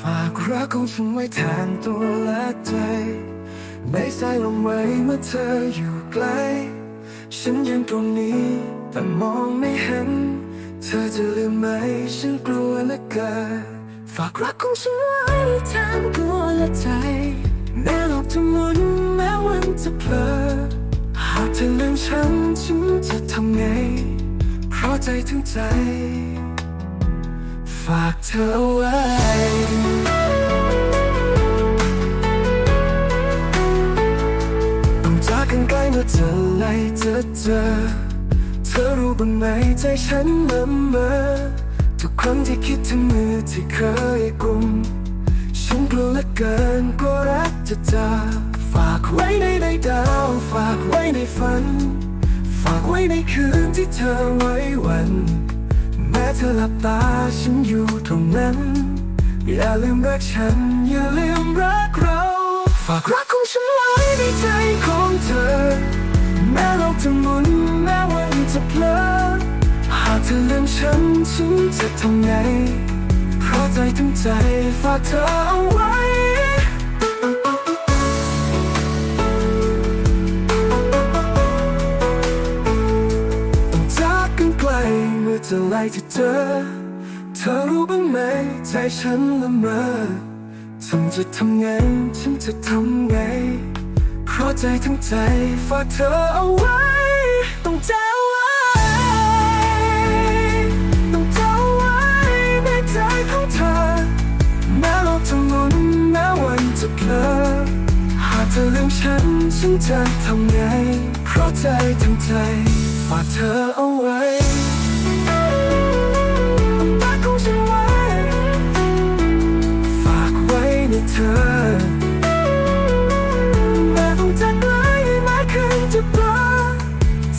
ฝากรักของฉันไว้แทนตัวและใจ ไม่สายลมไว้เมื่อเธออยู่ไกล ฉันยืนตรงนี้ แต่มองไม่เห็น เธอจะลืมไหม ฉันกลัวเหลือเกินฝากรักของฉันไว้แทนตัวและใจแม้โลกจะหมุนแม้วันจะเพลอหากเธอลืมฉันฉันจะทำไง เพราะใจถึงใจ ฝากเธอไว้ต้องจากกันไกลเมื่อเธอไล่จะเจอ เธอรู้บ้างไหมใจฉันละเมอทุกครั้งที่คิดถึงมือที่เคยกุม ฉันกลัวเหลือเกินกลัวรักจะจากฝากไว้ในในดาว ฝากไว้ในฝัน ฝากไว้ในคืนที่เธอไว้วัน เธอหลับตาฉันอยู่ตรงนั้น อย่าลืมรักฉัน อย่าลืมรักเรา ฝากรักของฉันไว้ในใจของเธอ แม้โลกจะหมุนแม้วันจะเพลินหากเธอลืมฉันฉันจะทำไงเพราะใจทั้งใจฝากเธอเอาไว้ จะไล่ที่เจอ เธอรู้บ้างไหม ใจฉันละเมอฉันจะทำไง ฉันจะทำไง เพราะใจทั้งใจฝากเธอเอาไว้ ต้องเจ้าไว้ต้องเจ้าไว้ในใจของเธอ แม้โลกจะหมุนแม้วันจะเพลอหากเธอลืมฉัน ฉันจะทำไง เพราะใจทั้งใจฝากเธอเอาไว้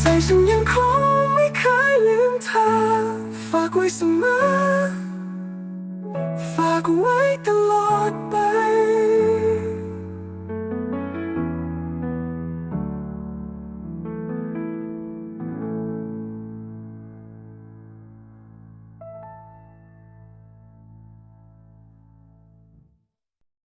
ใจฉันยังคงไม่เคยลืมเ